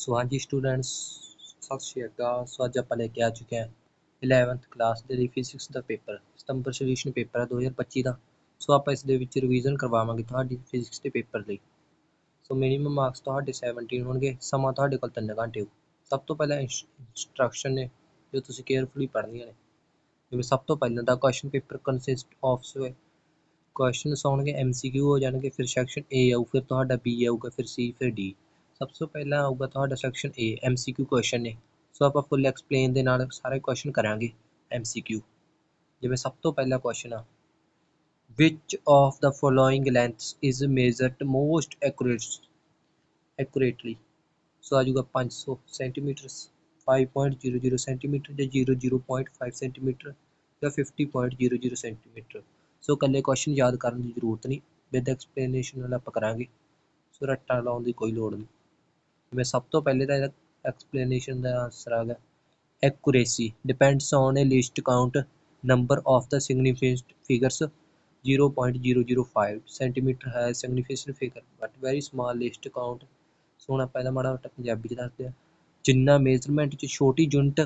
ਸੋ ਹਾਂਜੀ ਸਟੂਡੈਂਟਸ, ਸਤਿ ਸ਼੍ਰੀ ਅਕਾਲ। ਸੋ ਅੱਜ ਆਪਾਂ ਲੈ ਕੇ ਆ ਚੁੱਕੇ ਹਾਂ 11th ਕਲਾਸ ਦੇ ਲਈ ਫਿਜ਼ਿਕਸ ਦਾ ਪੇਪਰ, ਸਤੰਬਰ ਸੋਲੂਸ਼ਨ ਪੇਪਰ ਹੈ 2025 ਦਾ। ਸੋ ਆਪਾਂ ਇਸ ਦੇ ਵਿੱਚ ਰਿਵੀਜ਼ਨ ਕਰਵਾਵਾਂਗੇ ਤੁਹਾਡੀ ਫਿਜ਼ਿਕਸ ਦੇ ਪੇਪਰ ਲਈ। ਸੋ ਮਿਨੀਮਮ ਮਾਰਕਸ ਤੁਹਾਡੇ 17 ਹੋਣਗੇ, ਸਮਾਂ ਤੁਹਾਡੇ ਕੋਲ 3 ਘੰਟੇ ਹੋ ਸਭ ਤੋਂ ਪਹਿਲਾਂ ਇੰਸਟਰਕਸ਼ਨ ਨੇ, ਜੋ ਤੁਸੀਂ ਕੇਅਰਫੁਲੀ ਪੜ੍ਹਨੀਆਂ ਨੇ। ਜਿਵੇਂ ਸਭ ਤੋਂ ਪਹਿਲਾਂ ਦਾ question paper consist of so questions ਆਉਣਗੇ ਐਮਸੀਕਿਊ ਹੋ ਜਾਣਗੇ, ਫਿਰ ਸੈਕਸ਼ਨ ਏ ਆਊ, ਫਿਰ ਤੁਹਾਡਾ ਬੀ ਆਊਗਾ, ਫਿਰ ਸੀ ਫਿਰ ਡੀ ਸਭ ਤੋਂ ਪਹਿਲਾਂ ਆਊਗਾ ਤੁਹਾਡਾ ਸੈਕਸ਼ਨ ਏ ਐਮਸੀਕਿਊ ਕੁਐਸਚਨ ਨੇ ਸੋ ਆਪਾਂ ਫੁੱਲ ਐਕਸਪਲੇਨ ਦੇ ਨਾਲ ਸਾਰੇ ਕੁਐਸਚਨ ਕਰਾਂਗੇ ਐਮਸੀਕਿਊ ਜਿਵੇਂ ਸਭ ਤੋਂ ਪਹਿਲਾ ਕੁਐਸਚਨ ਆ, which of the following lengths is measured most accurate accurately? ਸੋ ਆ ਜਾਊਗਾ 500 ਸੈਂਟੀਮੀਟਰ 5.00 ਸੈਂਟੀਮੀਟਰ ਜਾਂ 00.5 ਸੈਂਟੀਮੀਟਰ ਜਾਂ 50.00 ਸੈਂਟੀਮੀਟਰ ਸੋ ਕੱਲੇ ਕੁਐਸਚਨ ਯਾਦ ਕਰਨ ਦੀ ਜ਼ਰੂਰਤ ਨਹੀਂ। ਵਿਦ ਐਕਸਪਲੇਨੇਸ਼ਨ ਨਾਲ ਆਪਾਂ ਕਰਾਂਗੇ। ਸੋ ਰੱਟਾ ਲਾਉਣ ਦੀ ਕੋਈ ਲੋੜ ਨਹੀਂ। ਮੈਂ ਸਭ ਤੋਂ ਪਹਿਲੇ ਤਾਂ ਇਹਦਾ ਐਕਸਪਲੇਨੇਸ਼ਨ ਦਾ ਆਨਸਰ ਆ ਗਿਆ। Accuracy depends on a least count, number of the significant figures 0.005 centimetre ਹੈ significant figure, but very small least count so ਹੁਣ ਮਾੜਾ ਮੋਟਾ ਪੰਜਾਬੀ ਚ ਦੱਸਦੇ ਆ ਜਿੰਨਾ ਮੇਜ਼ਰਮੈਂਟ ਚ ਛੋਟੀ ਯੂਨਿਟ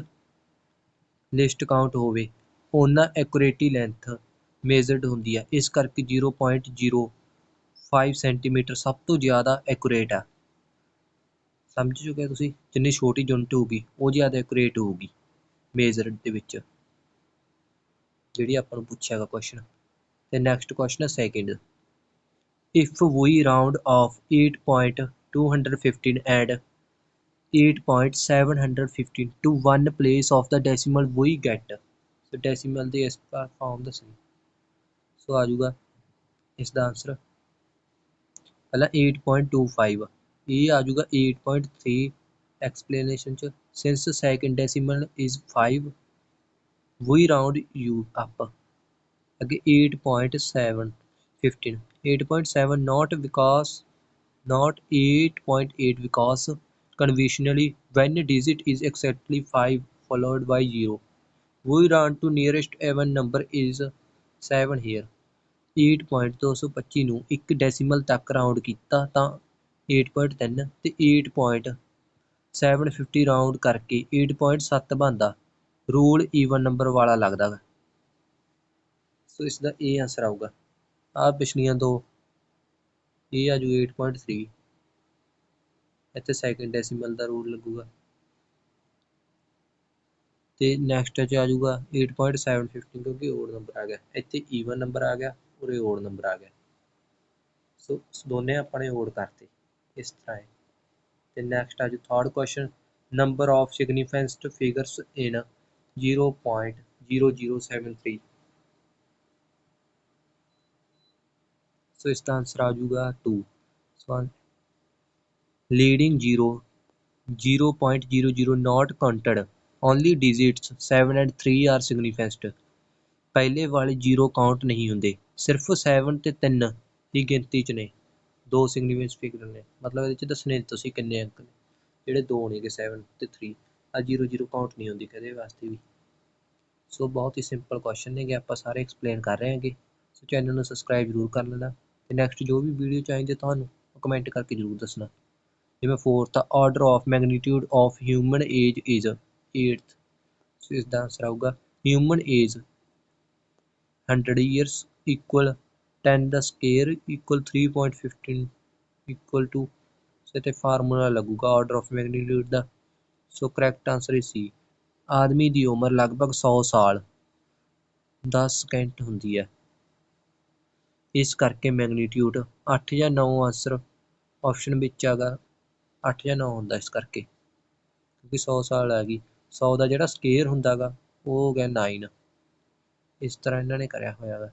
ਲਿਸਟ ਕਾਊਂਟ ਹੋਵੇ ਉਹਨਾਂ ਐਕੂਰੇਟੀ ਲੈਂਥ ਮੇਜ਼ਰਡ ਹੁੰਦੀ ਹੈ ਇਸ ਕਰਕੇ 0.05 ਸੈਂਟੀਮੀਟਰ ਸਭ ਤੋਂ ਜ਼ਿਆਦਾ ਐਕੂਰੇਟ ਆ। ਸਮਝ ਚੁੱਕੇ ਤੁਸੀਂ? ਜਿੰਨੀ ਛੋਟੀ ਯੂਨਿਟ ਹੋਊਗੀ, ਉਹ ਜ਼ਿਆਦਾ ਐਕੂਰੇਟ ਹੋਊਗੀ ਮੇਜ਼ਰ ਦੇ ਵਿੱਚ। ਜਿਹੜੀ ਆਪਾਂ ਨੂੰ ਪੁੱਛਿਆ ਗਾ ਕੁਐਸਚਨ ਤੇ ਨੈਕਸਟ ਕੁਐਸਚਨ ਹੈ second if we round off 8.215 and 8.715 to one place of the decimal, we get so, decimal ਦੇ ਇਸ ਫਾਰਮ ਦੱਸਣੀ। ਸੋ ਆ ਜਾਊਗਾ ਇਸ ਦਾ ਆਨਸਰ ਪਹਿਲਾਂ 8.25 ਇਹ ਆ ਜਾਊਗਾ 8.3 explanation ਚ since second decimal is 5 we round you up ਅੱਗੇ 8.7 15 8.7 not because not 8.8 because conventionally when digit is exactly 5 followed by 0 we round to nearest even number is 7 here 8.225 ਨੂੰ ਇੱਕ ਡੈਸੀਮਲ ਤੱਕ ਰਾਉਂਡ ਕੀਤਾ ਤਾਂ 8.3 ਤੇ 8.750 ਰਾਉਂਡ ਕਰਕੇ 8.7 ਬਣਦਾ। ਰੂਲ ਈਵਨ ਨੰਬਰ ਵਾਲਾ ਲੱਗਦਾ ਵਾ ਸੋ ਇਸ ਦਾ ਇਹ ਆਨਸਰ ਆਊਗਾ। ਆ ਪਿਛਲੀਆਂ ਦੋ। ਇਹ ਆ ਜੂ 8.3 ਇੱਥੇ ਸੈਕਿੰਡ ਡੈਸੀਮਲ ਦਾ ਰੂਲ ਲੱਗੂਗਾ। ਤੇ ਨੈਕਸਟ ਚ ਆ ਜਾਊਗਾ 8.715 ਕਿਉਂਕਿ ਓਡ ਨੰਬਰ ਆ ਗਿਆ। ਇੱਥੇ ਈਵਨ ਨੰਬਰ ਆ ਗਿਆ, ਉਰੇ ਓਡ ਨੰਬਰ ਆ ਗਿਆ। ਸੋ ਦੋਨੇ ਆਪਣੇ ਓਡ ਕਰਤੇ। ਇਸ ਤਰ੍ਹਾਂ ਹੈ। ਤੇ ਨੈਕਸਟ ਆ ਜੂ third question number of significant figures in 0.0073 so ਇਸ ਦਾ ਆਨਸਰ ਆ ਜਾਊਗਾ 2 ਸੋ leading 0 0.00 not counted, only digits 7 and 3 are significant ਪਹਿਲੇ ਵਾਲੇ 0 ਕਾਊਂਟ ਨਹੀਂ ਹੁੰਦੇ, ਸਿਰਫ 7 ਤੇ 3 ਦੀ ਗਿਣਤੀ ਚ ਨੇ। ਦੋ ਸਿਗਨੀਫੀਕੈਂਟ ਫਿਗਰ ਨੇ ਮਤਲਬ ਇਹਦੇ ਚ ਦੱਸਣੇ ਤੁਸੀਂ ਕਿੰਨੇ ਅੰਕ ਨੇ। ਜਿਹੜੇ ਦੋ ਨੇਗੇ 7 ਤੇ 3 ਆ 0 0 ਕਾਊਂਟ ਨਹੀਂ ਹੁੰਦੀ ਕਦੇ ਵਾਸਤੇ ਵੀ। ਸੋ ਬਹੁਤ ਹੀ ਸਿੰਪਲ ਕੁਐਸਚਨ ਨੇਗੇ ਆਪਾਂ ਸਾਰੇ ਐਕਸਪਲੇਨ ਕਰ ਰਹੇ ਹਾਂਗੇ। ਸੋ ਚੈਨਲ ਨੂੰ ਸਬਸਕ੍ਰਾਈਬ ਜ਼ਰੂਰ ਕਰ ਲੈਣਾ। ਤੇ ਨੈਕਸਟ ਜੋ ਵੀ ਵੀਡੀਓ ਚਾਹੀਦੀ ਤੁਹਾਨੂੰ ਕਮੈਂਟ ਕਰਕੇ ਜ਼ਰੂਰ ਦੱਸਣਾ। ਜਿਵੇਂ fourth order of magnitude of human age is 8th so ਇਸ ਦਾ ਆਨਸਰ ਆਊਗਾ human age 100 years equal 10 the square equal 3.15 equal to so ਤੇ ਫਾਰਮੂਲਾ ਲੱਗੂਗਾ order of magnitude the. So correct answer is C ਆਦਮੀ ਦੀ ਉਮਰ ਲਗਭਗ 100 ਸਾਲ 10 second ਹੁੰਦੀ ਹੈ। ਇਸ ਕਰਕੇ ਮੈਗਨੀਟਿਊਡ 8 ਜਾਂ 9 ਆਨਸਰ ਆਪਸ਼ਨ ਵਿੱਚ ਆਗਾ 8 ਜਾਂ 9 ਹੁੰਦਾ ਇਸ ਕਰਕੇ। ਕਿਉਂਕਿ 100 ਸਾਲ ਆ ਗਈ 100 ਦਾ ਜਿਹੜਾ ਸਕੇਅਰ ਹੁੰਦਾਗਾ, ਉਹ ਹੋ ਗਿਆ 9 ਇਸ ਤਰ੍ਹਾਂ ਇਹਨਾਂ ਨੇ ਕਰਿਆ ਹੋਇਆ ਵਾ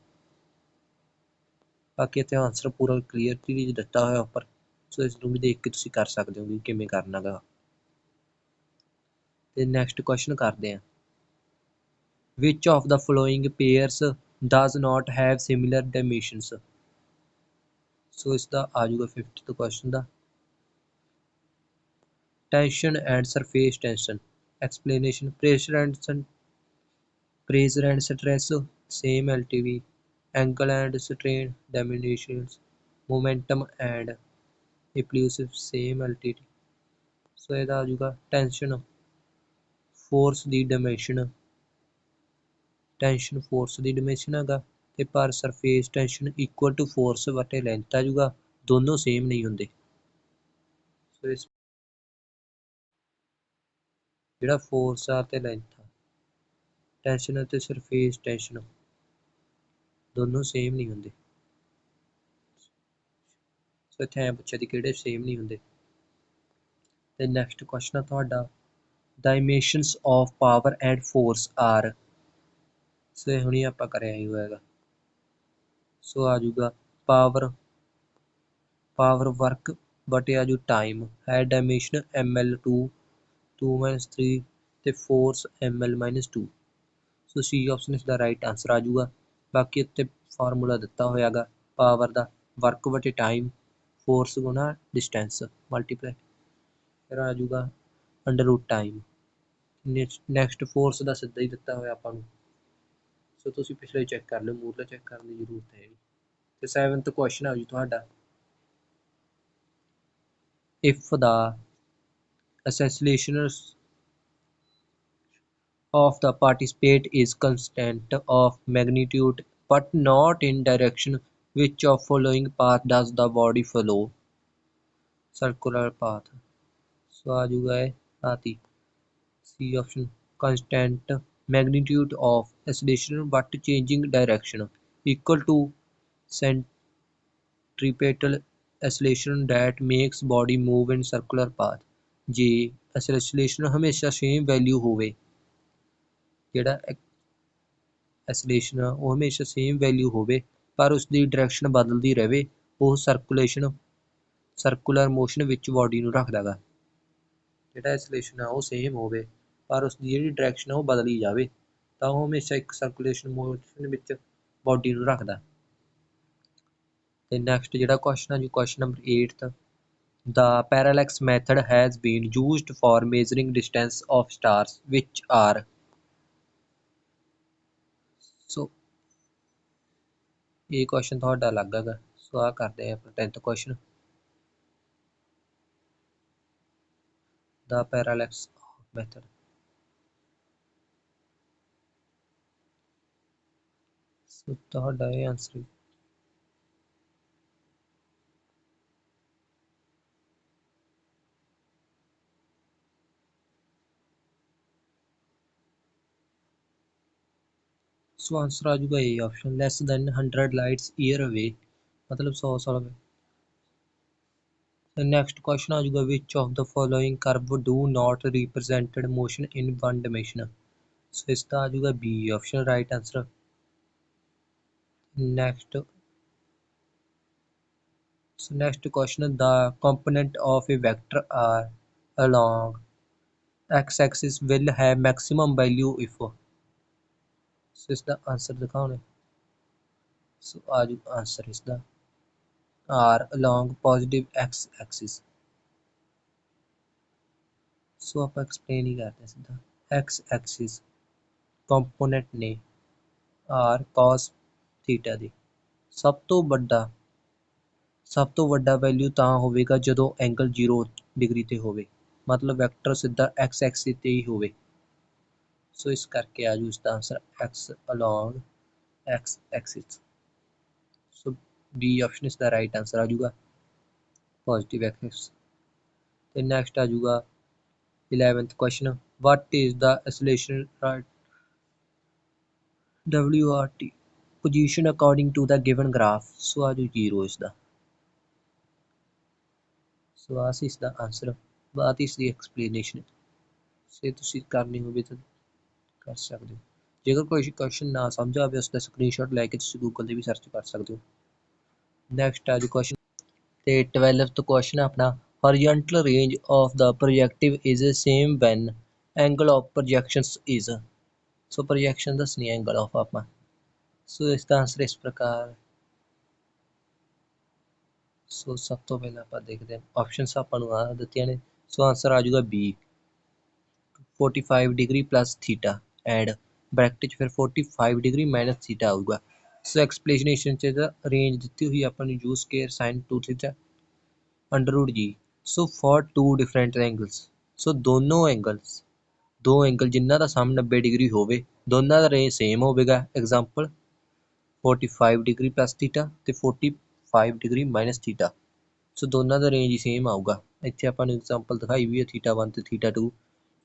ਬਾਕੀ ਇੱਥੇ ਆਨਸਰ ਪੂਰਾ ਕਲੀਅਰਲੀ ਦਿੱਤਾ ਹੋਇਆ ਉੱਪਰ ਸੋ ਇਸ ਨੂੰ ਵੀ ਦੇਖ ਕੇ ਤੁਸੀਂ ਕਰ ਸਕਦੇ ਹੋ ਕਿ ਕਿਵੇਂ ਕਰਨਾਗਾ ਤੇ ਨੈਕਸਟ ਕੁਐਸਚਨ ਕਰਦੇ ਹਾਂ which of the following pairs does not have similar dimensions ਸੋ ਇਸ ਦਾ ਆ ਜਾਊਗਾ 50th ਕੁਐਸਚਨ ਦਾ tension and surface tension explanation pressure and pressure and stress same LTV angle and strain dimensions momentum and explosive same LTV so ਇਹਦਾ ਆ ਜਾਊਗਾ tension force ਦੀ dimension tension force ਦੀ ਡਾਇਮੈਂਸ਼ਨ ਹੈਗਾ ਤੇ ਪਰ surface tension equal to force ਵਟੇ length ਆ ਜਾਊਗਾ, ਦੋਨੋਂ ਸੇਮ ਨਹੀਂ ਹੁੰਦੇ। ਸੋ ਇਸ ਜਿਹੜਾ ਫੋਰਸ ਆ ਤੇ ਲੈਂਥ ਆ ਟੈਂਸ਼ਨ ਅਤੇ ਸਰਫੇਸ ਟੈਂਸ਼ਨ ਦੋਨੋਂ ਸੇਮ ਨਹੀਂ ਹੁੰਦੇ। ਸੋ ਇੱਥੇ ਐਂ ਪੁੱਛਿਆ ਦੀ ਕਿਹੜੇ ਸੇਮ ਨਹੀਂ ਹੁੰਦੇ? ਤੇ ਨੈਕਸਟ ਕੁਐਸਚਨ ਆ ਤੁਹਾਡਾ। Dimensions of power and force are so ਇਹ ਹੁਣੀ ਆਪਾਂ ਕਰਿਆ ਹੀ ਹੋਏਗਾ। ਸੋ ਆ ਜਾਊਗਾ ਪਾਵਰ ਪਾਵਰ ਵਰਕ ਬਟੇ ਆ ਜੂ ਟਾਈਮ ਹੈ ਡਾਇਮੈਂਸ਼ਨ ml2 2 3 ਤੇ force ml 2 so C option ਇਸ ਦਾ ਰਾਈਟ ਆਨਸਰ ਆ ਜਾਊਗਾ। ਬਾਕੀ ਇੱਥੇ ਫਾਰਮੂਲਾ ਦਿੱਤਾ ਹੋਇਆ ਗਾ ਪਾਵਰ ਦਾ ਵਰਕ ਬਟੇ ਟਾਈਮ ਫੋਰਸ ਗੁਣਾ ਡਿਸਟੈਂਸ ਮਲਟੀਪਲਾਈ ਫਿਰ ਆ ਜਾਊਗਾ under root time next force ਦਾ ਸਿੱਧਾ ਹੀ ਦਿੱਤਾ ਹੋਇਆ ਆਪਾਂ ਨੂੰ। ਸੋ ਤੁਸੀਂ ਪਿਛਲੇ ਚੈੱਕ ਕਰ ਲਓ ਮੂਰਲਾ ਚੈੱਕ ਕਰਨ ਦੀ ਜ਼ਰੂਰਤ ਹੈ ਤੇ 7th ਕੁਐਸਚਨ ਆ ਜੀ ਤੁਹਾਡਾ। If the acceleration of the participate is constant of magnitude but not in direction which of following path does the body follow circular path so aa juga hai aati c option constant magnitude of acceleration but changing direction equal to centripetal acceleration that makes body move in circular path j acceleration hamesha same value hove ਜਿਹੜਾ acceleration ਆ, ਉਹ ਹਮੇਸ਼ਾ same value ਹੋਵੇ, ਪਰ ਉਸਦੀ direction ਬਦਲਦੀ ਰਹੇ, ਉਹ ਸਰਕੂਲੇਸ਼ਨ ਸਰਕੂਲਰ ਮੋਸ਼ਨ ਵਿੱਚ ਬਾਡੀ ਨੂੰ ਰੱਖਦਾ ਗਾ ਜਿਹੜਾ ਐਸਲੇਸ਼ਨ ਆ, ਉਹ ਸੇਮ ਹੋਵੇ, ਪਰ ਉਸ ਦੀ ਜਿਹੜੀ ਡਾਇਰੈਕਸ਼ਨ ਆ, ਉਹ ਬਦਲੀ ਜਾਵੇ, ਤਾਂ ਉਹ ਹਮੇਸ਼ਾ ਇੱਕ ਸਰਕੂਲੇਸ਼ਨ ਮੋਸ਼ਨ ਵਿੱਚ ਬਾਡੀ ਨੂੰ ਰੱਖਦਾ। ਤੇ ਨੈਕਸਟ ਜਿਹੜਾ ਕੁਐਸਚਨ ਆ ਜੀ question number 8th the parallax method has been used for measuring distance of stars which are so ਇਹ ਕੁਐਸਚਨ ਤੁਹਾਡਾ ਅਲੱਗ ਹੈਗਾ ਸੋ ਆ ਕਰਦੇ ਆ ਆਪਾਂ 10th question the parallax method. So ਤੁਹਾਡਾ ਇਹ ਆਨਸਰ ਸੋ ਆਨਸਰ ਆ ਜਾਊਗਾ A option less than 100 lights year away ਮਤਲਬ 100 ਸਾਲ ਅਵੇ ਨੈਕਸਟ ਕੁਐਸਚਨ ਆ ਜਾਊਗਾ which of the following curve do not represented motion in one dimension so ਇਸ ਦਾ ਆ ਜਾਊਗਾ B option right answer next so next question the component of a vector R along x axis will have maximum value if so ਇਸ ਦਾ answer ਦਿਖਾਉਣੇ। So ਆ ਜਾਊਗਾ answer ਇਸ ਦਾ are along positive x axis ਸੋ ਆਪਾਂ explain ਹੀ ਕਰਦੇ ਸਿੱਧਾ। ਐਕਸ ਐਕਸਿਸ ਕੰਪੋਨੈਂਟ ਨੇ ਆਰ cos ਥੀਟਾ ਦੀ। ਸਭ ਤੋਂ ਵੱਡਾ, ਸਭ ਤੋਂ ਵੱਡਾ ਵੈਲਿਊ ਤਾਂ ਹੋਵੇਗਾ ਜਦੋਂ ਐਂਗਲ 0 ਡਿਗਰੀ ਤੇ ਹੋਵੇ। ਮਤਲਬ ਵੈਕਟਰ ਸਿੱਧਾ x ਐਕਸਿਸ ਤੇ ਹੀ ਹੋਵੇ। ਸੋ ਇਸ ਕਰਕੇ ਆ ਜੂ ਇਸ ਦਾ answer x along x axis so B option ਇਸ ਦਾ ਰਾਈਟ ਆਨਸਰ ਆ ਜਾਊਗਾ। ਪੋਜ਼ਿਟਿਵ ਐਕਸਿਸ ਤੇ ਨੈਕਸਟ ਆ ਜਾਊਗਾ 11th question what is the acceleration right WRT position according to the given graph so ਆ ਜੂ 0 ਇਸ ਦਾ। ਸੋ ਆ ਸੀ ਇਸ ਦਾ ਆਨਸਰ ਬਾਅਦ ਇਸ ਦੀ ਐਕਸਪਲੇਨੇਸ਼ਨ ਸੇ ਤੁਸੀਂ ਕਰਨੀ ਹੋਵੇ ਤਾਂ ਕਰ ਸਕਦੇ ਹੋ। ਜੇਕਰ ਕੋਈ ਕੁਐਸਚਨ ਨਾ ਸਮਝ ਆਵੇ ਉਸ ਦਾ ਸਕਰੀਨਸ਼ਾਟ ਲੈ ਕੇ ਤੁਸੀਂ ਗੂਗਲ ਤੇ ਵੀ ਸਰਚ ਕਰ ਸਕਦੇ ਹੋ। ਨੈਕਸਟ ਆ ਜੀ ਕੁਐਸਚਨ ਤੇ 12th ਕੁਐਸਚਨ ਆਪਣਾ। Horizontal range of the projective is same when angle of projections is so projection ਦੱਸਣੀ ਹੈ ਐਂਗਲ ਆਫ ਆਪਾਂ। ਸੋ ਇਸ ਦਾ ਆਨਸਰ ਇਸ ਪ੍ਰਕਾਰ। ਸੋ ਸਭ ਤੋਂ ਪਹਿਲਾਂ ਆਪਾਂ ਦੇਖਦੇ ਹਾਂ। ਆਪਸ਼ਨਸ ਆਪਾਂ ਨੂੰ ਆ ਦਿੱਤੀਆਂ ਨੇ। ਸੋ ਆਨਸਰ ਆ ਜਾਊਗਾ B 45 degree plus theta add bracket ਚ ਫਿਰ 45 ਡਿਗਰੀ ਮਾਈਨਸ ਥੀਟਾ ਆਊਗਾ। ਸੋ ਐਕਸਪਲੇਨੇਸ਼ਨ ਚ ਇਹਦਾ ਰੇਂਜ ਦਿੱਤੀ ਹੋਈ ਆਪਾਂ ਨੂੰ use care sin 2 theta under root g so for two different angles so ਦੋਨੋਂ ਐਂਗਲਸ ਦੋ ਐਂਗਲ ਜਿਨ੍ਹਾਂ ਦਾ ਸਮ 90 ਡਿਗਰੀ ਹੋਵੇ, ਦੋਨਾਂ ਦਾ ਰੇਂਜ ਸੇਮ ਹੋਵੇਗਾ। ਐਗਜ਼ਾਮਪਲ 45 ਡਿਗਰੀ ਪਲੱਸ ਥੀਟਾ ਤੇ 45 ਡਿਗਰੀ ਮਾਈਨਸ ਥੀਟਾ ਸੋ ਦੋਨਾਂ ਦਾ ਰੇਂਜ ਹੀ ਸੇਮ ਆਊਗਾ। ਇੱਥੇ ਆਪਾਂ ਨੂੰ ਐਗਜ਼ਾਮਪਲ ਦਿਖਾਈ ਵੀ ਹੈ ਥੀਟਾ 1 ਤੇ ਥੀਟਾ 2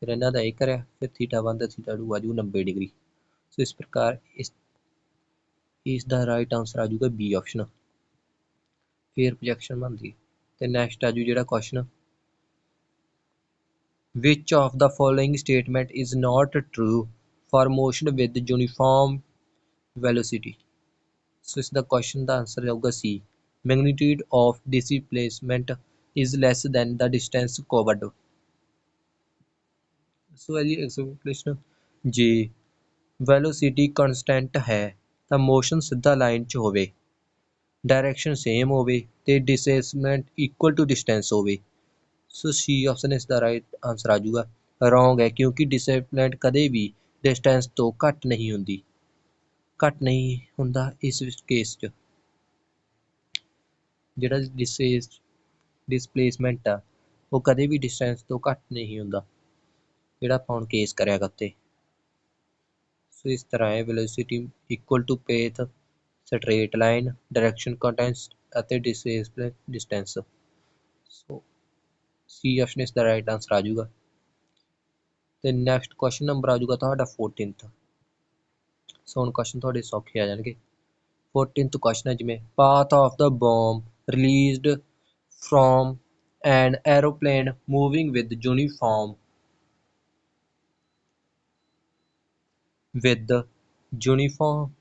ਫਿਰ ਇਹਨਾਂ ਦਾ ਇਹ ਕਰਿਆ ਫਿਰ ਥੀਟਾ 1 ਤੇ ਥੀਟਾ 2 ਆ ਜੂ 90 ਡਿਗਰੀ ਸੋ ਇਸ ਪ੍ਰਕਾਰ ਇਸ ਇਸ ਦਾ ਰਾਈਟ ਆਨਸਰ ਆ ਜਾਊਗਾ ਬੀ ਆਪਸ਼ਨ ਫਿਰ ਪ੍ਰੋਜੈਕਸ਼ਨ ਬਣਦੀ ਤੇ ਨੈਕਸਟ ਆ ਜੂ ਜਿਹੜਾ question which of the following statement is not true for motion with uniform velocity so ਇਸ ਦਾ question ਦਾ answer ਆਊਗਾ C magnitude of displacement is less than the distance covered ਸੋ ਜੀ ਐਕਸਪਲੇਸ਼ਨ ਜੇ ਵੈਲੋਸਿਟੀ ਕਨਸਟੈਂਟ ਹੈ ਤਾਂ ਮੋਸ਼ਨ ਸਿੱਧਾ ਲਾਈਨ 'ਚ ਹੋਵੇ। ਡਾਇਰੈਕਸ਼ਨ ਸੇਮ ਹੋਵੇ ਤੇ ਡਿਸਪਲੇਸਮੈਂਟ ਇਕੁਅਲ ਟੂ ਡਿਸਟੈਂਸ ਹੋਵੇ। ਸੋ ਸੀ ਆਪਸ਼ਨ ਇਸ ਦਾ ਰਾਈਟ ਆਨਸਰ ਆ ਜਾਊਗਾ। ਰੋਂਗ ਹੈ ਕਿਉਂਕਿ ਡਿਸਪਲੇਸਮੈਂਟ ਕਦੇ ਵੀ ਡਿਸਟੈਂਸ ਤੋਂ ਘੱਟ ਨਹੀਂ ਹੁੰਦੀ। ਘੱਟ ਨਹੀਂ ਹੁੰਦਾ ਇਸ ਕੇਸ 'ਚ। ਜਿਹੜਾ ਡਿਸਪਲੇਸਮੈਂਟ ਆ, ਉਹ ਕਦੇ ਵੀ ਡਿਸਟੈਂਸ ਤੋਂ ਘੱਟ ਨਹੀਂ ਹੁੰਦਾ। ਜਿਹੜਾ ਆਪਾਂ ਹੁਣ ਕੇਸ ਕਰਿਆ ਕਰਤੇ ਸੋ ਇਸ ਤਰ੍ਹਾਂ ਹੈ velocity equal to path straight line direction content ਅਤੇ displacement distance so C option ਇਸ ਦਾ ਰਾਈਟ ਆਨਸਰ ਆ ਜਾਊਗਾ। ਤੇ ਨੈਕਸਟ ਕੁਐਸਚਨ ਨੰਬਰ ਆ ਜਾਊਗਾ ਤੁਹਾਡਾ 14th ਸੋ ਹੁਣ ਕੁਐਸਚਨ ਤੁਹਾਡੇ ਸੌਖੇ ਆ ਜਾਣਗੇ। 14th ਕੁਐਸਚਨ ਹੈ ਜਿਵੇਂ path of the bomb released from an aeroplane moving with uniform with uniform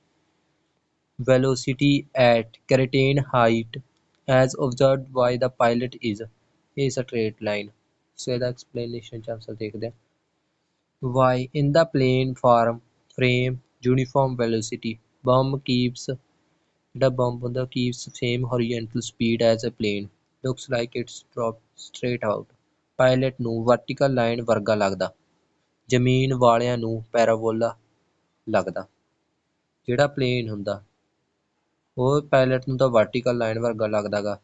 velocity at certain height as observed by the pilot is a straight line so the explanation ਚ answer ਦੇਖਦੇ ਹਾਂ why in the plane form frame uniform velocity bomb keeps ਜਿਹੜਾ bomb ਹੁੰਦਾ keeps same horizontal speed as a plane looks like it's dropped straight out pilot ਨੂੰ vertical line ਵਰਗਾ ਲੱਗਦਾ ਜ਼ਮੀਨ ਵਾਲਿਆਂ ਨੂੰ ਪੈਰਾਬੋਲਾ ਲੱਗਦਾ। ਜਿਹੜਾ ਪਲੇਨ ਹੁੰਦਾ, ਉਹ ਪਾਇਲਟ ਨੂੰ ਤਾਂ ਵਰਟੀਕਲ ਲਾਈਨ ਵਰਗਾ ਲੱਗਦਾਗਾ।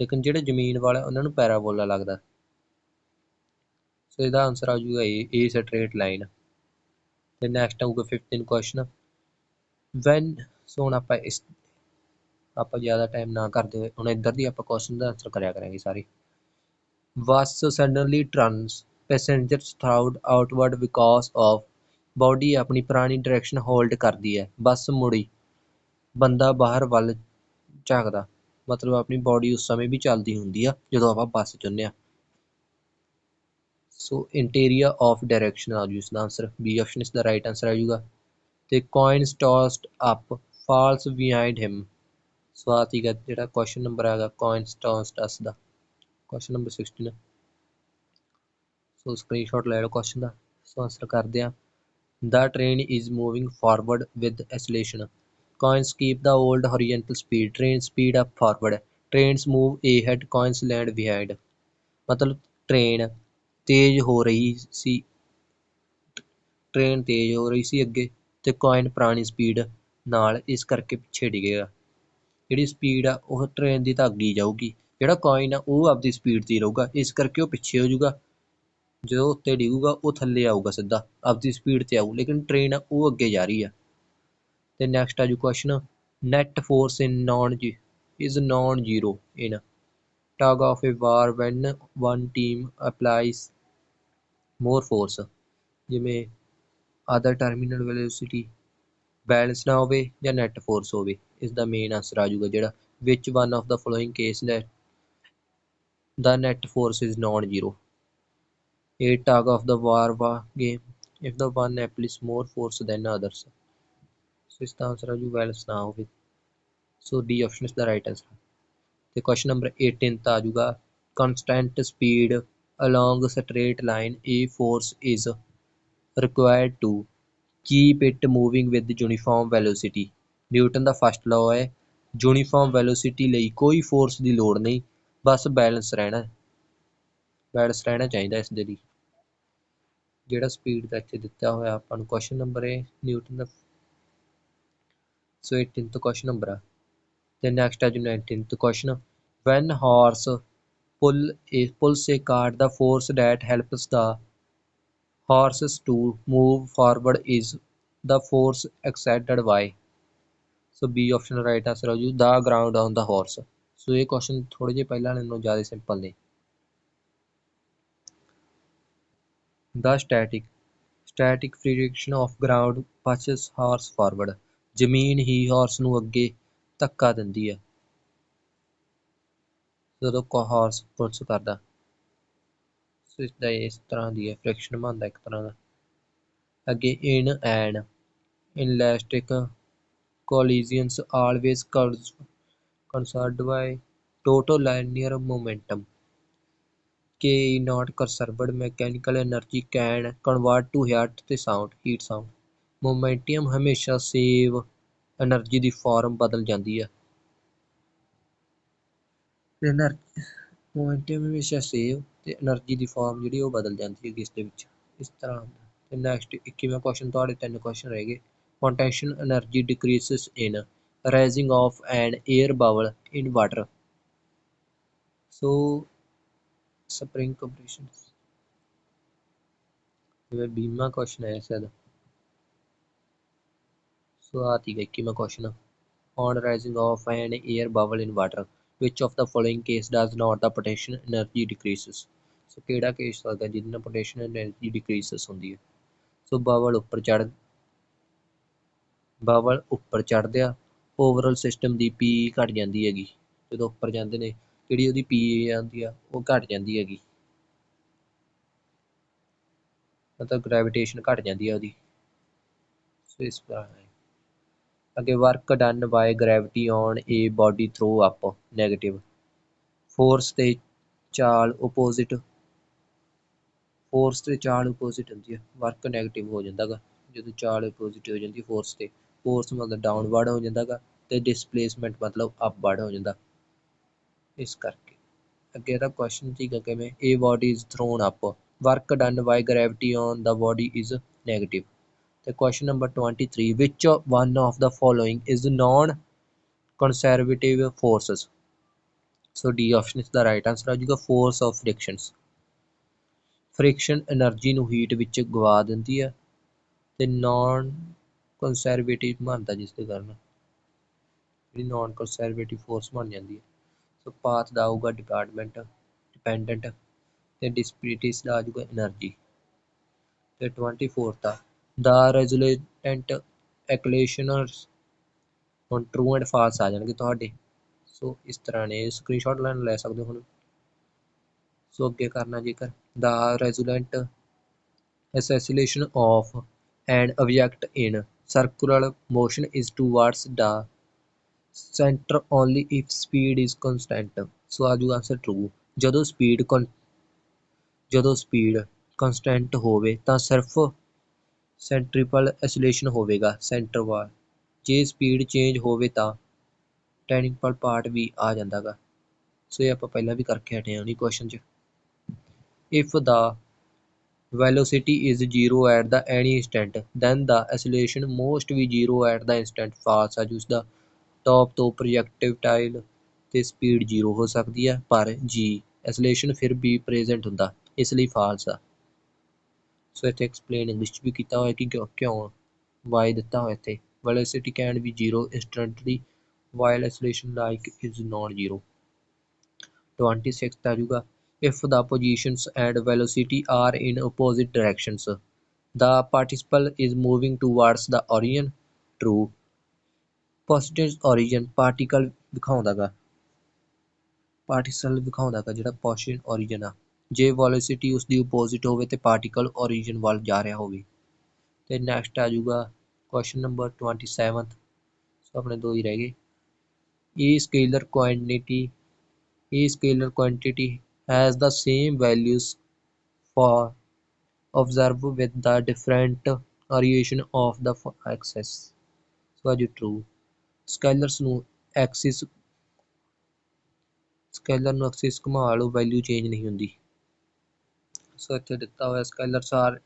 ਲੇਕਿਨ ਜਿਹੜੇ ਜ਼ਮੀਨ ਵਾਲੇ, ਉਹਨਾਂ ਨੂੰ ਪੈਰਾਬੋਲਾ ਲੱਗਦਾ। ਸੋ ਇਹਦਾ ਆਨਸਰ ਆ ਜਾਊਗਾ ਏ ਏ ਸਟ੍ਰੇਟ ਲਾਈਨ ਤੇ ਨੈਕਸਟ ਆਊਗਾ 15 ਕੁਐਸਚਨ ਵੈਨ ਸੋ ਹੁਣ ਆਪਾਂ ਇਸ, ਆਪਾਂ ਜ਼ਿਆਦਾ ਟਾਈਮ ਨਾ ਕਰਦੇ ਹੋਏ, ਹੁਣ ਇੱਧਰ ਦੀ ਆਪਾਂ ਕੁਐਸਚਨ ਦਾ ਆਨਸਰ ਕਰਿਆ ਕਰਾਂਗੇ ਸਾਰੇ। Bus suddenly turns passengers thrown outward because of body ਆਪਣੀ ਪੁਰਾਣੀ ਡਾਇਰੈਕਸ਼ਨ ਹੋਲਡ ਕਰਦੀ ਹੈ। ਬੱਸ ਮੁੜੀ, ਬੰਦਾ ਬਾਹਰ ਵੱਲ ਝਾਕਦਾ, ਮਤਲਬ ਆਪਣੀ ਬਾਡੀ ਉਸ ਸਮੇਂ ਵੀ ਚੱਲਦੀ ਹੁੰਦੀ ਆ, ਜਦੋਂ ਆਪਾਂ ਬੱਸ ਚੁੰਨੇ ਆ। ਸੋ ਇੰਟੀਰੀਅਰ ਆਫ ਡਾਇਰੈਕਸ਼ਨ ਆ ਜੂ ਇਸ ਦਾ ਆਨਸਰ ਬੀ ਆਪਸ਼ਨ ਇਸ ਦਾ ਰਾਈਟ ਆਨਸਰ ਆ ਜਾਊਗਾ ਤੇ coins tossed up falls behind him so ਜਿਹੜਾ ਕੁਐਸਚਨ ਨੰਬਰ ਹੈਗਾ ਕੋਇਨਸ ਟੌਸਡ ਅਸ ਦਾ। ਕੁਐਸਚਨ ਨੰਬਰ 16 ਸੋ ਸਕਰੀਨਸ਼ਾਟ ਲੈ ਲਓ ਕੁਐਸਚਨ ਦਾ। ਸੋ ਆਨਸਰ ਕਰਦੇ ਆ। The train is moving forward with acceleration. Coins keep the old horizontal speed. Trains speed up forward. Trains move ahead. Coins land behind. ਮਤਲਬ train ਤੇਜ਼ ਹੋ ਰਹੀ ਸੀ train ਤੇਜ਼ ਹੋ ਰਹੀ ਸੀ ਅੱਗੇ ਤੇ ਕੋਇਨ ਪੁਰਾਣੀ ਸਪੀਡ ਨਾਲ ਇਸ ਕਰਕੇ ਪਿੱਛੇ ਡਿੱਗੇਗਾ ਜਿਹੜੀ ਸਪੀਡ ਆ ਉਹ ਟ੍ਰੇਨ ਦੀ ਤਾਂ ਅੱਗੇ ਜਾਊਗੀ ਜਿਹੜਾ ਕੋਇਨ ਆ ਉਹ ਆਪਦੀ ਸਪੀਡ 'ਤੇ ਰਹੂਗਾ ਇਸ ਕਰਕੇ ਉਹ ਪਿੱਛੇ ਹੋ ਜਾਊਗਾ ਜਦੋਂ ਉੱਤੇ ਡਿੱਗੂਗਾ, ਉਹ ਥੱਲੇ ਆਊਗਾ ਸਿੱਧਾ, ਆਪਦੀ ਸਪੀਡ ਤੇ ਆਊ, ਲੇਕਿਨ ਟ੍ਰੇਨ ਉਹ ਅੱਗੇ ਜਾ ਰਹੀ ਆ। ਅਤੇ ਨੈਕਸਟ ਆ ਜੂ question net force in non G is non zero in tug of a war when one team applies more force ਜਿਵੇਂ ਅਦਰ ਟਰਮੀਨਲ ਵੈਲੋਸਿਟੀ ਬੈਲੈਂਸ ਨਾ ਹੋਵੇ ਜਾਂ ਨੈਟ ਫੋਰਸ ਹੋਵੇ ਇਸ ਦਾ ਮੇਨ ਆਨਸਰ ਆ ਜਾਊਗਾ ਜਿਹੜਾ which one of the following case the the net force is non-zero? A tug of the war war game if the one applies more force than others so ਇਸਦਾ answer ਆ ਜੂ ਵੈਲਸ ਨਾ ਹੋਵੇ so D option ਇਸ ਦਾ right answer ਤੇ question number 18 ਤਾਂ ਆ ਜੂਗਾ constant speed along straight line a force is required to keep it moving with uniform velocity Newton the first law ਹੈ ਯੂਨੀਫਾਰਮ ਵੈਲੋਸਿਟੀ ਲਈ ਕੋਈ ਫੋਰਸ ਦੀ ਲੋੜ ਨਹੀਂ ਬਸ ਬੈਲੈਂਸ ਰਹਿਣਾ ਬੈਲੈਂਸ ਰਹਿਣਾ ਚਾਹੀਦਾ ਇਸ ਦੇ ਲਈ ਜਿਹੜਾ ਸਪੀਡ ਦਾ ਇੱਥੇ ਦਿੱਤਾ ਹੋਇਆ ਆਪਾਂ ਨੂੰ ਕੁਐਸਚਨ ਨੰਬਰ ਏ ਨਿਊਟਨ ਦਾ ਸੋ 18th ਕੁਐਸਚਨ ਨੰਬਰ ਆ। ਤੇ ਨੈਕਸਟ ਆ ਜੀ 19th question when horse pull a, pulls a cart the force that helps the horses to move forward is the force exerted by so B option right answer ਹੋ ਜੂ the ground on the horse so ਇਹ question ਥੋੜੇ ਜਿਹਾ ਪਹਿਲਾਂ ਵਾਲੇ ਨਾਲੋਂ ਜ਼ਿਆਦਾ simple ਨੇ। The static static friction of ground pushes horse forward ਜ਼ਮੀਨ ਹੀ ਹਾਰਸ ਨੂੰ ਅੱਗੇ ਧੱਕਾ ਦਿੰਦੀ ਹੈ। ਜਦੋਂ ਕੋ ਹਾਰਸ ਪੁਲਸ ਕਰਦਾ ਸੋ ਇਸ ਦਾ ਇਸ ਤਰ੍ਹਾਂ ਦੀ ਹੈ ਫ੍ਰਿਕਸ਼ਨ ਬਣਦਾ ਇੱਕ ਤਰ੍ਹਾਂ ਦਾ। ਅੱਗੇ in an inelastic collisions always conserved by total linear momentum. K is not conserved mechanical energy can convert to ਤੇ sound heat sound momentum ਹਮੇਸ਼ਾ save એનર્ਜੀ ਦੀ ਫਾਰਮ ਬਦਲ ਜਾਂਦੀ ਹੈ એનર્ਜੀ ਮੋਮੈਂਟਮ ਹਮੇਸ਼ਾ ਸੇਵ ਤੇ એનર્ਜੀ ਦੀ ਫਾਰਮ ਜਿਹੜੀ ਉਹ ਬਦਲ ਜਾਂਦੀ ਹੈ ਇਸ ਦੇ ਵਿੱਚ। ਇਸ ਤਰ੍ਹਾਂ ਤੇ ਨੈਕਸਟ 21ਵਾਂ ਕੁਐਸਚਨ ਤੁਹਾਡੇ ਤਿੰਨ ਕੁਐਸਚਨ ਰਹਿ ਗਏ। Contention energy decreases in rising of an air bubble in water so spring compressions. ਜਿਵੇਂ ਬੀਮਾ ਕੁਐਸਚਨ ਹੈ ਸ਼ਾਇਦ ਸੋ ਆ ਤੀ ਗਈ ਕਿਵੇਂ question on rising of an air bubble in water which of the following case does not the potential energy decreases so ਕਿਹੜਾ case ਲੱਗਦਾ ਜਿਹਦੇ ਨਾਲ potential energy decreases ਹੁੰਦੀ ਹੈ ਸੋ ਬਬਲ ਉੱਪਰ ਚੜ ਬਬਲ ਉੱਪਰ ਚੜ੍ਹਦੇ ਆ ਓਵਰਆਲ ਸਿਸਟਮ ਦੀ ਪੀ ਘਟ ਜਾਂਦੀ ਹੈਗੀ ਜਦੋਂ ਉੱਪਰ ਜਾਂਦੇ ਨੇ ਜਿਹੜੀ ਉਹਦੀ ਪੀ ਆਉਂਦੀ ਆ, ਉਹ ਘਟ ਜਾਂਦੀ ਹੈਗੀ। ਮਤਲਬ ਗ੍ਰੈਵਿਟੇਸ਼ਨ ਘਟ ਜਾਂਦੀ ਆ ਉਹਦੀ। ਸੋ ਇਸ ਤਰ੍ਹਾਂ ਹੈ। ਅੱਗੇ work done by gravity on a body throw up negative force ਤੇ ਚਾਲ ਆਪੋਜ਼ਿਟ ਫੋਰਸ ਤੇ ਚਾਲ ਆਪੋਜ਼ਿਟ ਹੁੰਦੀ ਹੈ ਵਰਕ 네ਗੇਟਿਵ ਹੋ ਜਾਂਦਾਗਾ। ਜਦੋਂ ਚਾਲ ਆਪੋਜ਼ਿਟ ਹੋ ਜਾਂਦੀ ਫੋਰਸ ਤੇ। ਫੋਰਸ ਮਤਲਬ ਡਾਊਨਵਰਡ ਹੋ ਜਾਂਦਾ ਗਾ ਤੇ ਡਿਸਪਲੇਸਮੈਂਟ ਮਤਲਬ ਅਪਵਰਡ ਹੋ ਜਾਂਦਾ। ਇਸ ਕਰਕੇ। ਅੱਗੇ ਦਾ ਕੁਐਸਚਨ ਸੀਗਾ ਕਿਵੇਂ? A body is thrown up work done by gravity on the body is negative ਤੇ question number 23 which one of the following is non conservative forces so D option ਇਸ ਦਾ ਰਾਈਟ ਆਨਸਰ ਆ ਜੂਗਾ force of frictions friction energy ਨੂੰ heat ਵਿੱਚ ਗਵਾ ਦਿੰਦੀ ਹੈ ਤੇ ਨੋਨ ਕੰਸਰਵੇਟਿਵ ਬਣਦਾ ਜਿਸ ਦੇ ਕਾਰਨ। ਜਿਹੜੀ ਨੋਨ ਕੰਸਰਵੇਟਿਵ ਫੋਰਸ ਬਣ ਜਾਂਦੀ ਹੈ ਪਾਥ ਦਾ ਆਊਗਾ ਡਿਪਾਰਟਮੈਂਟ ਡਿਪੈਂਡੈਂਟ ਤੇ ਡਿਸਪਿਟਿਸ ਦਾ ਆਜੂਗਾ એનર્ਜੀ ਤੇ 24 ਦਾ। ਦਾ ਰੈਜ਼ੋਲੇਟੈਂਟ ਐਕਲੇਸ਼ਨਰਸ ਹੁਣ ਟਰੂ ਐਂਡ ਫਾਲਸ ਆ ਜਾਣਗੇ ਤੁਹਾਡੇ। ਸੋ ਇਸ ਤਰ੍ਹਾਂ ਨੇ ਸਕਰੀਨਸ਼ਾਟ ਲੈਣ ਲੈ ਸਕਦੇ ਹੋ ਹੁਣ। ਸੋ ਅੱਗੇ ਕਰਨਾ ਜੇਕਰ, ਦਾ resultant acceleration of and object in circular motion is towards the center only if speed is constant so ਆ ਜੂਗਾ ਆਨਸਰ ਟਰੂ ਜਦੋਂ ਸਪੀਡ ਜਦੋਂ ਸਪੀਡ ਕਨਸਟੈਂਟ ਹੋਵੇ ਤਾਂ ਸਿਰਫ ਸੈਂਟ੍ਰੀਪਲ ਐਸੋਲੇਸ਼ਨ ਹੋਵੇਗਾ ਸੈਂਟਰ ਵਾਲ ਜੇ ਸਪੀਡ ਚੇਂਜ ਹੋਵੇ ਤਾਂ ਟੈਨਿਕਲ ਪਾਰਟ ਵੀ ਆ ਜਾਂਦਾਗਾ ਸੋ ਇਹ ਆਪਾਂ ਪਹਿਲਾਂ ਵੀ ਕਰਕੇ ਹਟੇ ਹਾਂ ਉਹਨੀ ਕੁਐਸਚਨ 'ਚ if the velocity is 0 at the any instant then the acceleration must be 0 at the instant fast ਆ ਜਿਸ ਦਾ ਟੌਪ ਤੋਂ ਪ੍ਰੋਜੈਕਟਿਵ ਤੇ ਸਪੀਡ 0 ਹੋ ਸਕਦੀ ਹੈ ਪਰ g ਐਸਲੇਸ਼ਨ ਫਿਰ ਵੀ ਪ੍ਰੈਜ਼ੈਂਟ ਹੁੰਦਾ ਇਸ ਲਈ ਫਾਲਸ ਆ ਸੋ ਇੱਥੇ ਐਕਸਪਲੇਨ ਇੰਗਲਿਸ਼ ਵੀ ਕੀਤਾ ਹੋਇਆ ਕਿ ਕਿਉਂ y ਦਿੱਤਾ ਹੋਇਆ ਇੱਥੇ velocity can be zero instantly while acceleration like is non zero 26 ਆ ਜਾਊਗਾ if the positions and velocity are in opposite directions. The participle is moving towards the origin. True. Positive origin particle ਦਿਖਾਉਂਦਾਗਾ particle ਦਿਖਾਉਂਦਾਗਾ ਜਿਹੜਾ positive origin ਆ ਜੇ velocity ਉਸ ਦੀ opposite ਹੋਵੇ ਤੇ particle origin ਵੱਲ ਜਾ ਰਿਹਾ ਹੋਵੇ ਤੇ ਨੈਕਸਟ ਆ ਜਾਊਗਾ ਕੁਐਸਚਨ ਨੰਬਰ 27 ਸੋ ਆਪਣੇ ਦੋ ਹੀ ਰਹਿ ਗਏ ਇਹ ਸਕੇਲਰ ਕੁਆਂਟੀਟੀ ਇਹ scalar quantity has the same values for observe with the different variation of the axis so as true scalars ਨੂੰ ਐਕਸਿਸ ਸਕੈਲਰ ਨੂੰ ਐਕਸਿਸ ਘੁਮਾ ਲਓ ਵੈਲਿਊ ਚੇਂਜ ਨਹੀਂ ਹੁੰਦੀ ਸੋ ਇੱਥੇ ਦਿੱਤਾ ਹੋਇਆ scalars are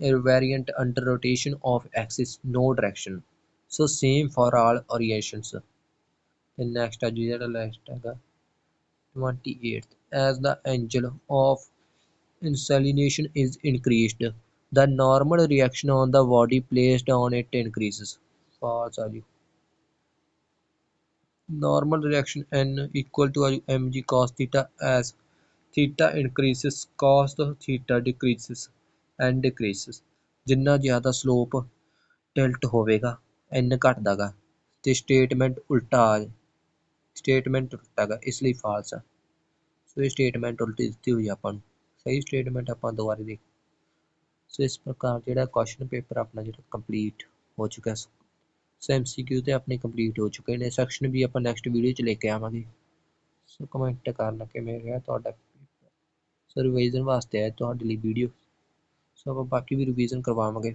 invariant under rotation of axis no direction so same for all orientations ਤੇ ਨੈਕਸਟ ਆ ਜਿਹੜਾ ਲਾਸਟ ਹੈਗਾ 28 as the angle of insalination is increased the normal reaction on the body placed on it increases false are you normal reaction n equal to mg cos theta as theta increases, cos theta decreases and decreases. ਜਿੰਨਾ ਜ਼ਿਆਦਾ slope tilt ਹੋਵੇਗਾ, n ਘਟਦਾ ਗਾ ਤੇ statement ਉਲਟਾ ਆ statement ਉਲਟਾ ਗਾ ਇਸ ਲਈ ਫਾਲਸ ਆ। ਸੋ ਇਹ ਸਟੇਟਮੈਂਟ ਉਲਟੀ ਦਿੱਤੀ ਹੋਈ ਆਪਾਂ ਨੂੰ। ਸਹੀ ਸਟੇਟਮੈਂਟ ਆਪਾਂ ਦੁਬਾਰੇ ਦੇਖ। ਸੋ ਇਸ ਪ੍ਰਕਾਰ ਜਿਹੜਾ ਕੁਐਸਚਨ ਪੇਪਰ ਆਪਣਾ ਜਿਹੜਾ ਕੰਪਲੀਟ ਹੋ ਚੁੱਕਾ ਸੋ ਐਮਸੀਕਿਊ ਤੇ ਆਪਣੇ ਕੰਪਲੀਟ ਹੋ ਚੁੱਕੇ ਨੇ। ਸੈਕਸ਼ਨ ਵੀ ਆਪਾਂ ਨੈਕਸਟ ਵੀਡੀਓ ਚ ਲੈ ਕੇ ਆਵਾਂਗੇ। ਸੋ ਕਮੈਂਟ ਕਰਨਾ ਕਿਵੇਂ ਰਿਹਾ ਤੁਹਾਡਾ ਸੋ ਰਿਵਾਈਜ਼ਨ ਵਾਸਤੇ ਹੈ ਤੁਹਾਡੇ ਲਈ ਵੀਡੀਓ ਸੋ ਆਪਾਂ ਬਾਕੀ ਵੀ ਰਿਵੀਜ਼ਨ ਕਰਵਾਵਾਂਗੇ।